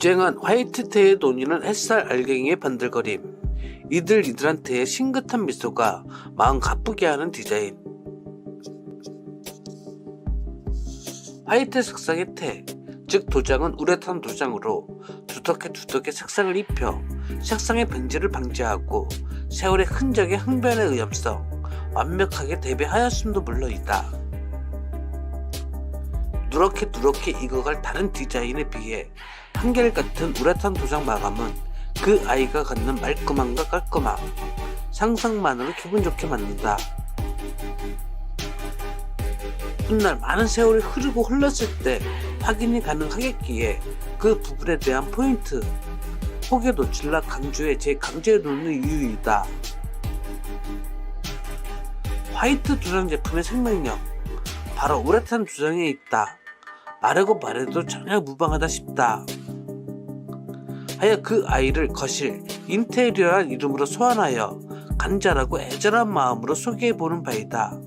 주쟁한 화이트테의 논의는 햇살 알갱이의 번들거림. 이들 이들한테의 싱긋한 미소가 마음 가쁘게 하는 디자인. 화이트 색상의 테, 즉 도장은 우레탄 도장으로 두텁게 두텁게 색상을 입혀 색상의 변질을 방지하고 세월의 흔적의 항변의 위험성 완벽하게 대비하였음도 물론이다. 누렇게 누렇게 익어갈 다른 디자인에 비해 한결같은 우레탄 도장 마감은 그 아이가 갖는 말끔함과 깔끔함, 상상만으로 기분 좋게 만든다. 훗날 많은 세월이 흐르고 흘렀을 때 확인이 가능하겠기에 그 부분에 대한 포인트, 혹여 노출라 강조에 제 강조해 놓는 이유이다. 화이트 도장 제품의 생명력, 바로 우레탄 도장에 있다. 말하고 말해도 전혀 무방하다 싶다. 하여 그 아이를 거실 인테리어란 이름으로 소환하여 간절하고 애절한 마음으로 소개해보는 바이다.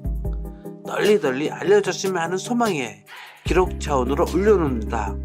널리 널리 알려졌으면 하는 소망에 기록 차원으로 올려놓는다.